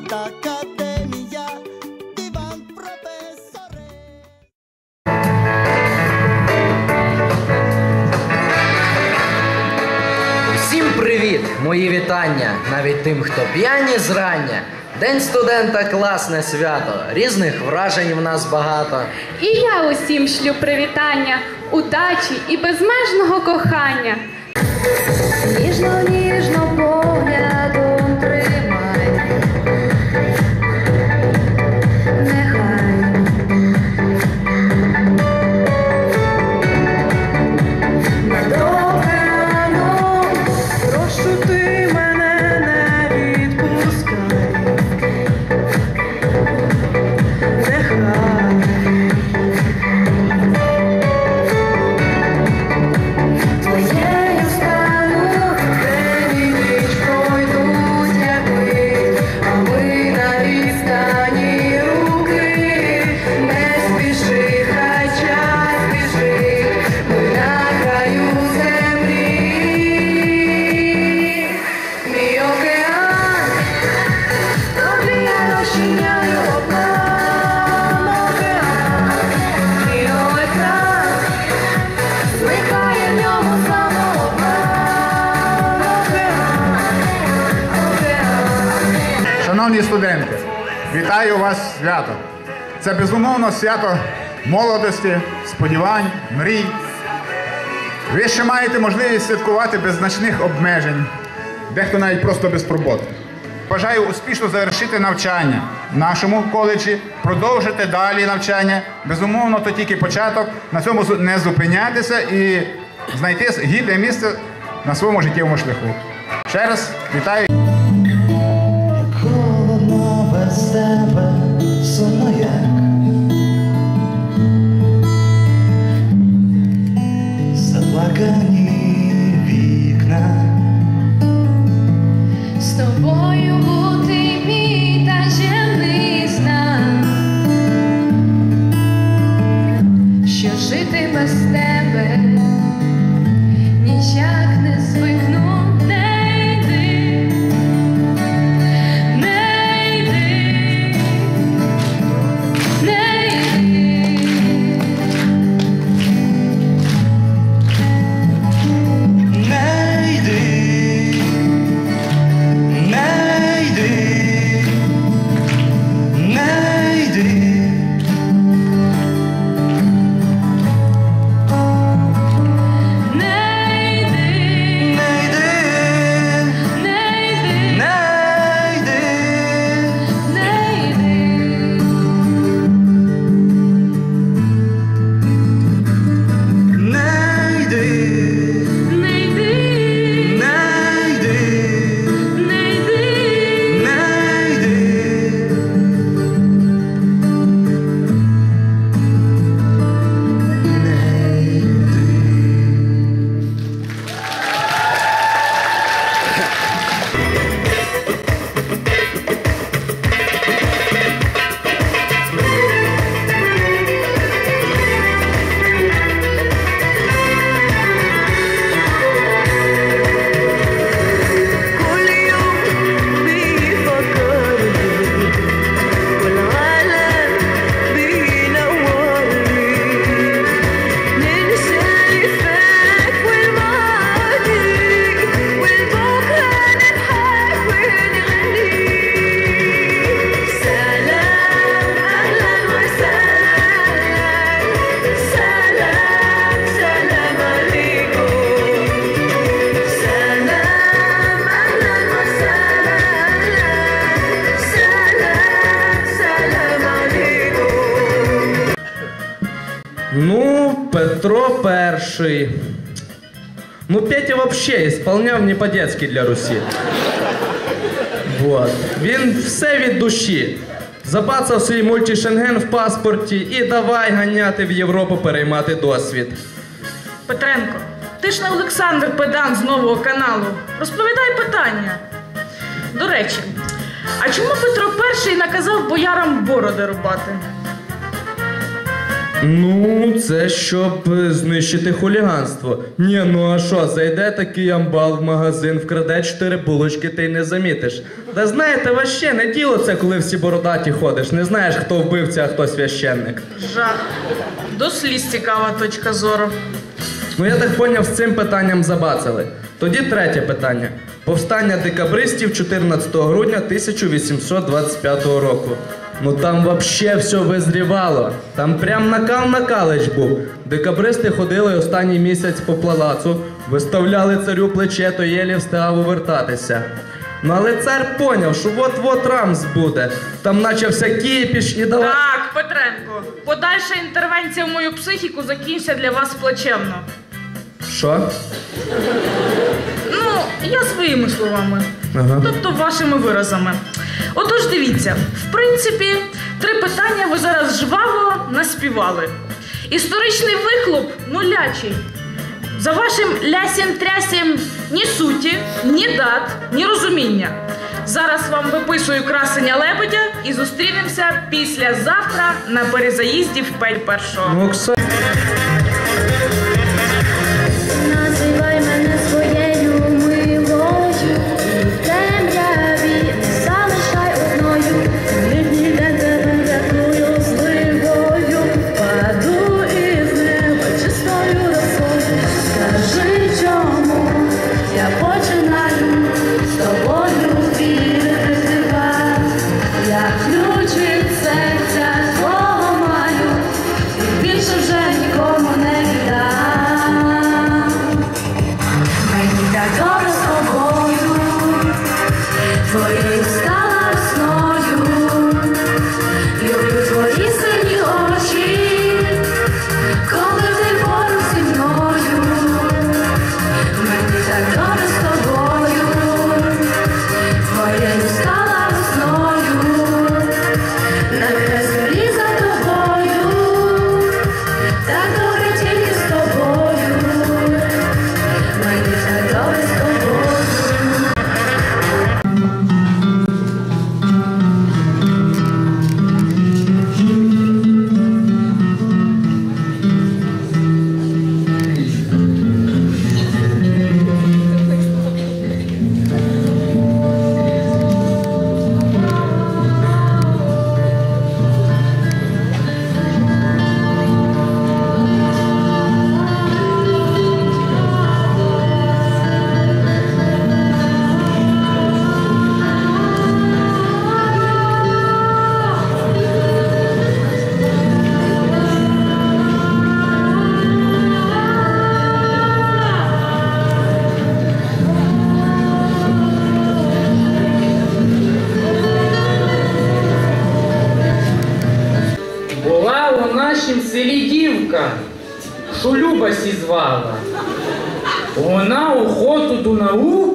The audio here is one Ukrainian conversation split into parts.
Vivat Academia Vivat profesores Всім привіт! Мої вітання! Навіть тим, хто п'яні зрання. День студента класне свято. Різних вражень в нас багато. І я усім шлю привітання, удачі і безмежного кохання. Ніжно, ніжно Шановні студенти, вітаю вас з святом. Це безумовно свято молодості, сподівань, мрій. Ви ще маєте можливість святкувати без значних обмежень, дехто навіть просто без турбот. Бажаю успішно завершити навчання в нашому коледжі, продовжити далі навчання. Безумовно, то тільки початок. На цьому не зупинятися і знайти гідне місце на своєму життєвому шляху. Ще раз вітаю. Петро Перший. Ну, Петя вообще исполняв не по-детски для Русі. Вот. Він все від душі. Забацав свій мультішенген в паспорті і давай ганяти в Європу переймати досвід. Петренко, ти ж не Олександр Педан з нового каналу. Розповідай питання. До речі, а чому Петро І наказав боярам бороди рубати? Ну, це щоб е, знищити хуліганство. Ні, ну а що, зайде такий амбал в магазин, вкраде чотири булочки, ти й не замітиш. Та знаєте, ваще не діло це, коли всі бородаті ходиш. Не знаєш, хто вбивця, а хто священник. Жах. До сліз цікава точка зору. Ну я так поняв, з цим питанням забацали. Тоді третє питання. Повстання декабристів 14 грудня 1825 року. Ну там вообще все визрівало. Там прям накал на калич був. Декабристи ходили останній місяць по палацу, виставляли царю плече, то єлі встигав увертатися. Ну але цар поняв, що от-от рамс буде. Там наче вся кіпіш і дала. Так, Петренко, подальша інтервенція в мою психіку закінчиться для вас плачевно. Що? Ну, я своїми словами. Ага. Тобто вашими виразами. Отож, дивіться, в принципі, три питання ви зараз жваво наспівали. Історичний вихлоп нулячий. За вашим лясім-трясім ні суті, ні дат, ні розуміння. Зараз вам виписую красення лебедя і зустрінемося післязавтра на перезаїзді в Пель першого.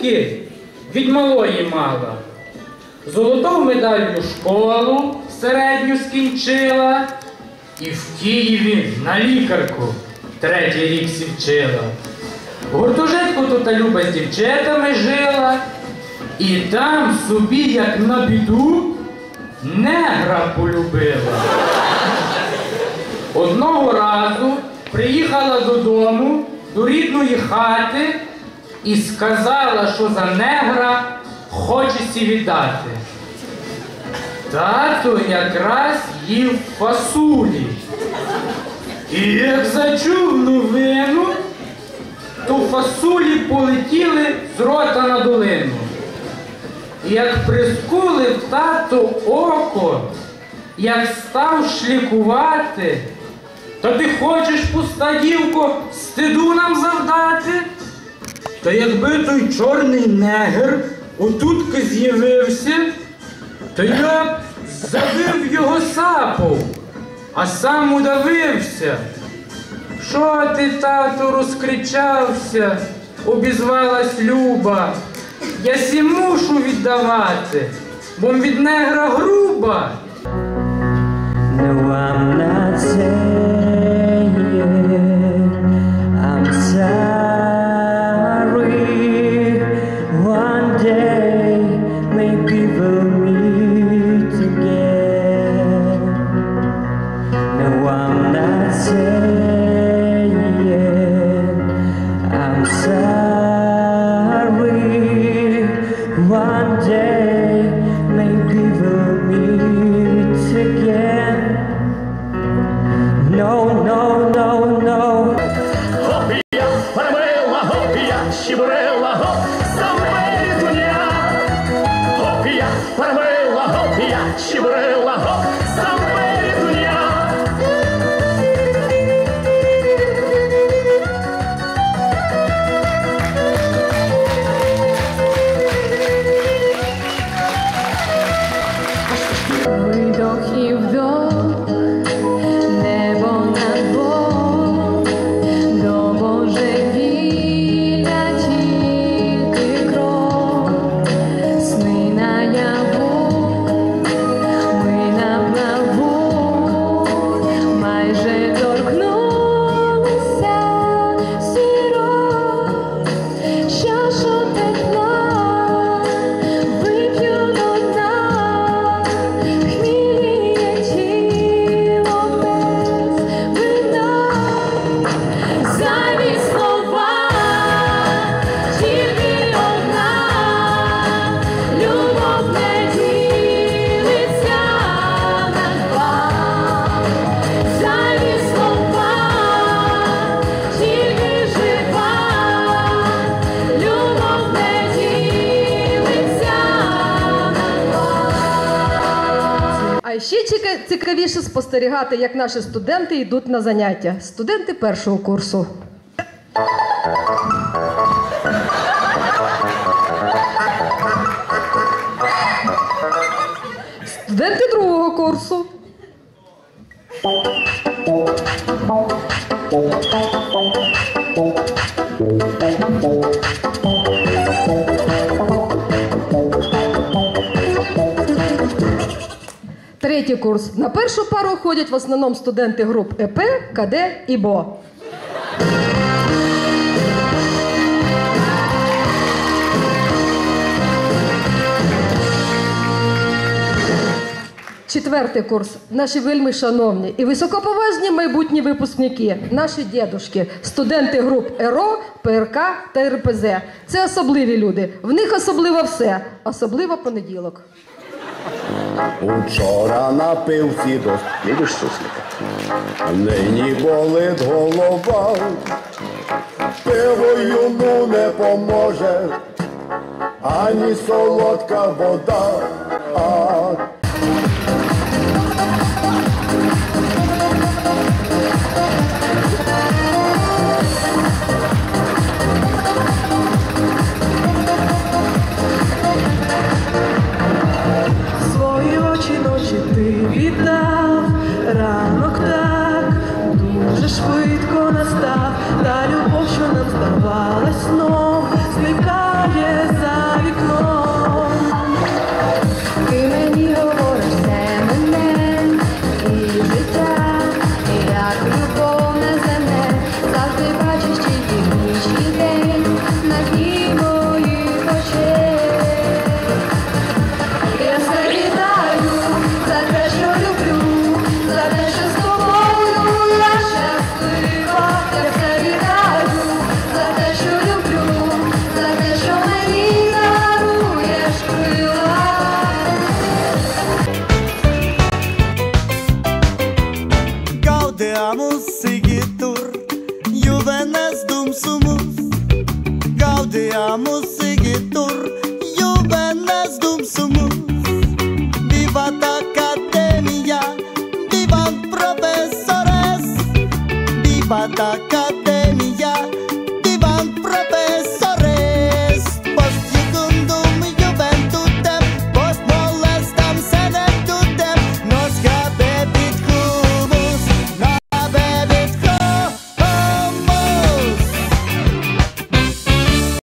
Науки від малої мала. Золоту медаллю школу середню скінчила і в Києві на лікарку третій рік сівчила. Гуртожитку тут Люба з дівчатами жила, і там собі, як на біду, негра полюбила. Одного разу приїхала додому до рідної хати і сказала, що за негра хоче сі віддати. Тато якраз їв фасулі. І як зачув новину, то фасулі полетіли з рота на долину. І як прискулив тато око, як став шлікувати, то ти хочеш, пуста дівко, стиду нам завдати? Та якби той чорний негр отутки з'явився, то я б забив його сапом, а сам удавився. Що ти, тату, розкричався? обізвалась Люба. Я сі мушу віддавати, бо від негра груба. No, I'm not saying I'm sorry. Шибрила, хоп, я шибрила, хоп. Цікавіше спостерігати, як наші студенти йдуть на заняття. Студенти першого курсу. Студенти другого курсу. Курс. На першу пару ходять в основному студенти груп ЕП, КД і БО. Четвертий курс. Наші вельми шановні і високоповажні майбутні випускники, наші дідушки, студенти груп ЕРО, ПРК та РПЗ. Це особливі люди. В них особливо все, особливо понеділок. Учора напивці до Любиш суслика? Нині болить голова, пиво йому не поможе, ані солодка вода. love. esta.